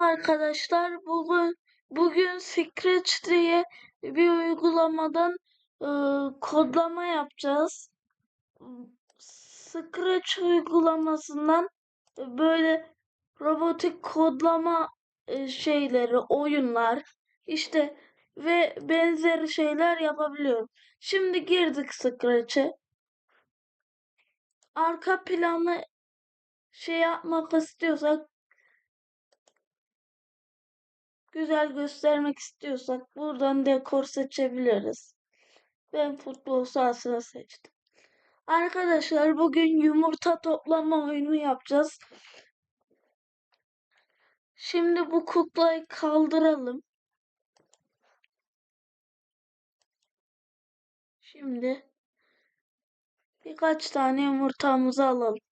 Arkadaşlar bugün bugün Scratch diye bir uygulamadan e, kodlama yapacağız. Scratch uygulamasından böyle robotik kodlama e, şeyleri, oyunlar işte ve benzeri şeyler yapabiliyorum. Şimdi girdik Scratch'e. Arka planı şey yapmak istiyorsak güzel göstermek istiyorsak buradan dekor seçebiliriz. Ben futbol sahasını seçtim. Arkadaşlar bugün yumurta toplama oyunu yapacağız. Şimdi bu kuklayı kaldıralım. Şimdi birkaç tane yumurtamızı alalım.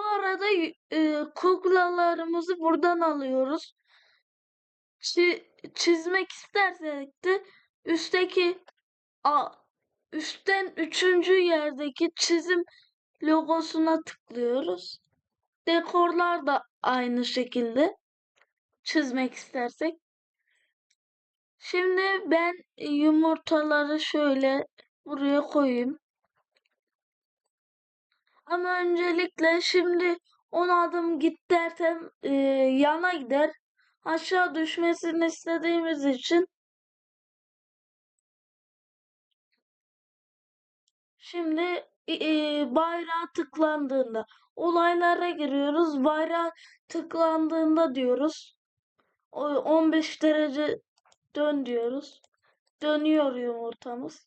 Bu arada e, kuklalarımızı buradan alıyoruz. Çi çizmek istersek de üstteki a, üstten üçüncü yerdeki çizim logosuna tıklıyoruz. Dekorlar da aynı şekilde çizmek istersek. Şimdi ben yumurtaları şöyle buraya koyayım. Ama öncelikle şimdi 10 adım git dersem e, yana gider. Aşağı düşmesini istediğimiz için şimdi e, bayrağa tıklandığında olaylara giriyoruz. Bayrağa tıklandığında diyoruz. O 15 derece dön diyoruz. Dönüyor yumurtamız.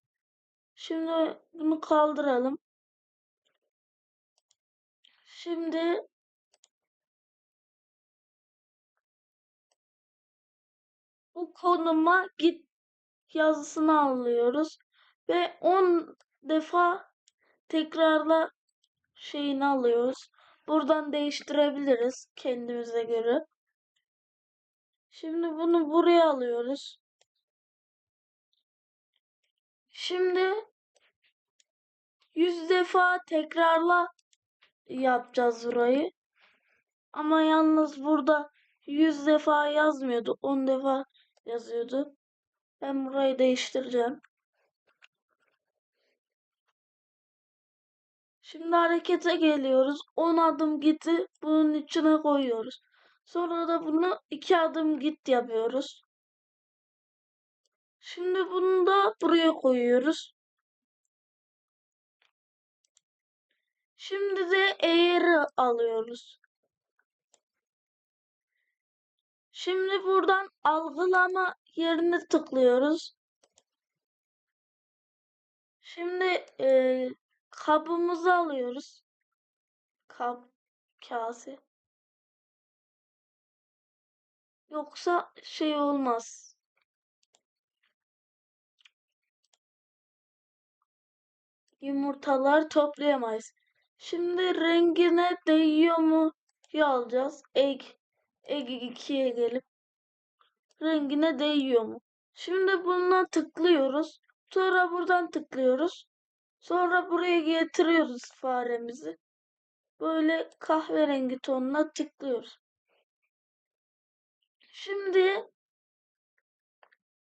Şimdi bunu kaldıralım. Şimdi bu konuma git yazısını alıyoruz ve 10 defa tekrarla şeyini alıyoruz. Buradan değiştirebiliriz kendimize göre. Şimdi bunu buraya alıyoruz. Şimdi 100 defa tekrarla yapacağız burayı. Ama yalnız burada 100 defa yazmıyordu. 10 defa yazıyordu. Ben burayı değiştireceğim. Şimdi harekete geliyoruz. 10 adım giti bunun içine koyuyoruz. Sonra da bunu 2 adım git yapıyoruz. Şimdi bunu da buraya koyuyoruz. Şimdi de eğri alıyoruz. Şimdi buradan algılama yerine tıklıyoruz. Şimdi e, kabımızı alıyoruz. Kap, kase. Yoksa şey olmaz. Yumurtalar toplayamayız. Şimdi rengine değiyor mu alacağız. Egg, egg 2'ye gelip rengine değiyor mu? Şimdi buna tıklıyoruz. Sonra buradan tıklıyoruz. Sonra buraya getiriyoruz faremizi. Böyle kahverengi tonuna tıklıyoruz. Şimdi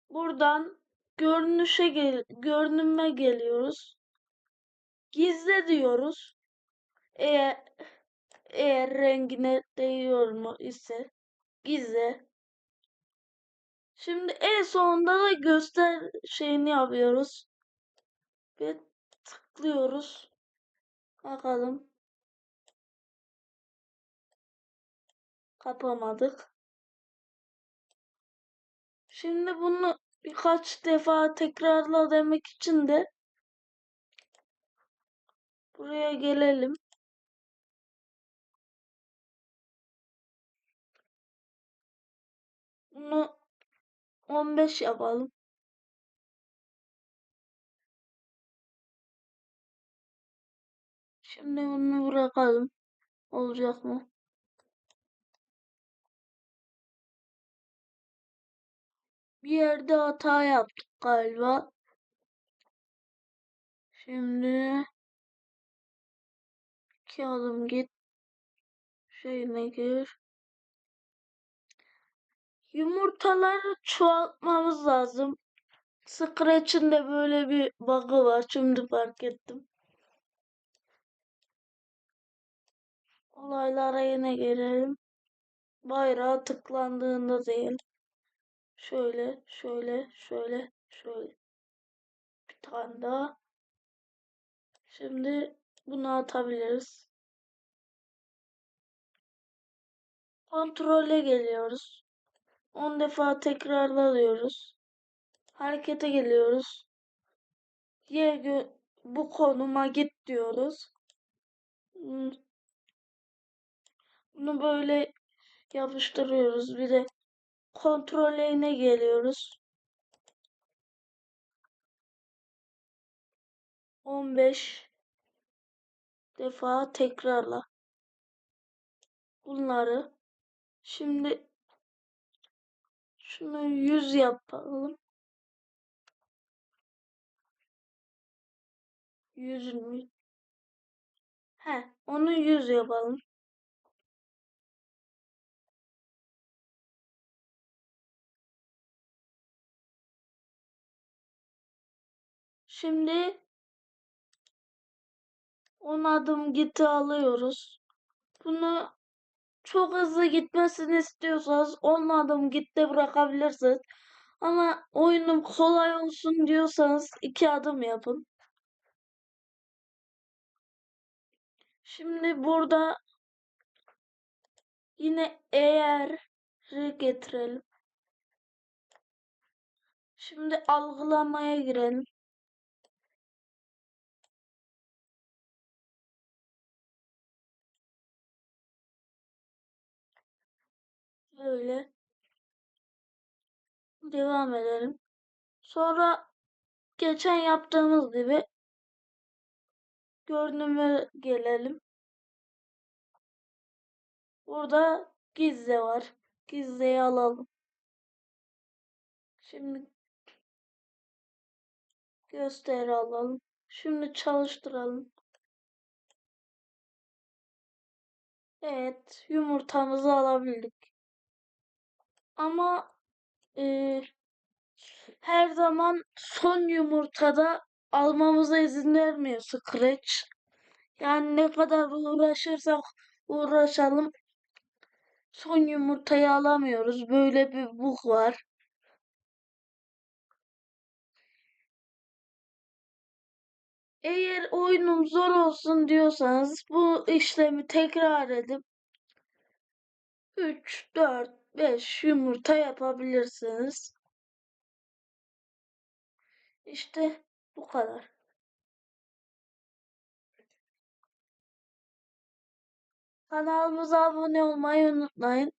buradan görünüşe gel görünüme geliyoruz. Gizle diyoruz. Eğer eğer rengine değiyor mu ise gizle. Şimdi en sonunda da göster şeyini yapıyoruz. Ve tıklıyoruz. Bakalım. Kapamadık. Şimdi bunu birkaç defa tekrarla demek için de buraya gelelim. Bunu 15 yapalım. Şimdi bunu bırakalım. Olacak mı? Bir yerde hata yaptık galiba. Şimdi iki adım git. Şeyine gir. Yumurtaları çoğaltmamız lazım. Scratch'in de böyle bir bug'ı var. Şimdi fark ettim. Olaylara yine gelelim. Bayrağı tıklandığında değil. Şöyle, şöyle, şöyle, şöyle. Bir tane daha. Şimdi bunu atabiliriz. Kontrole geliyoruz. 10 defa tekrarla diyoruz. Harekete geliyoruz. Y bu konuma git diyoruz. Hmm. Bunu böyle yapıştırıyoruz. Bir de kontrolüne geliyoruz. 15 defa tekrarla. Bunları şimdi şunu 100 yapalım. 100 mü? He, onu 100 yapalım. Şimdi 10 adım giti alıyoruz. Bunu çok hızlı gitmesini istiyorsanız 10 adım gitte bırakabilirsiniz. Ama oyunum kolay olsun diyorsanız 2 adım yapın. Şimdi burada yine eğer getirelim. Şimdi algılamaya girelim. Böyle. Devam edelim. Sonra geçen yaptığımız gibi görünüme gelelim. Burada gizli var. Gizliyi alalım. Şimdi gösteri alalım. Şimdi çalıştıralım. Evet, yumurtamızı alabildik. Ama e, her zaman son yumurtada almamıza izin vermiyor Scratch. Yani ne kadar uğraşırsak uğraşalım son yumurtayı alamıyoruz. Böyle bir bug var. Eğer oyunum zor olsun diyorsanız bu işlemi tekrar edip 3, 4, 5 yumurta yapabilirsiniz. İşte bu kadar. Kanalımıza abone olmayı unutmayın.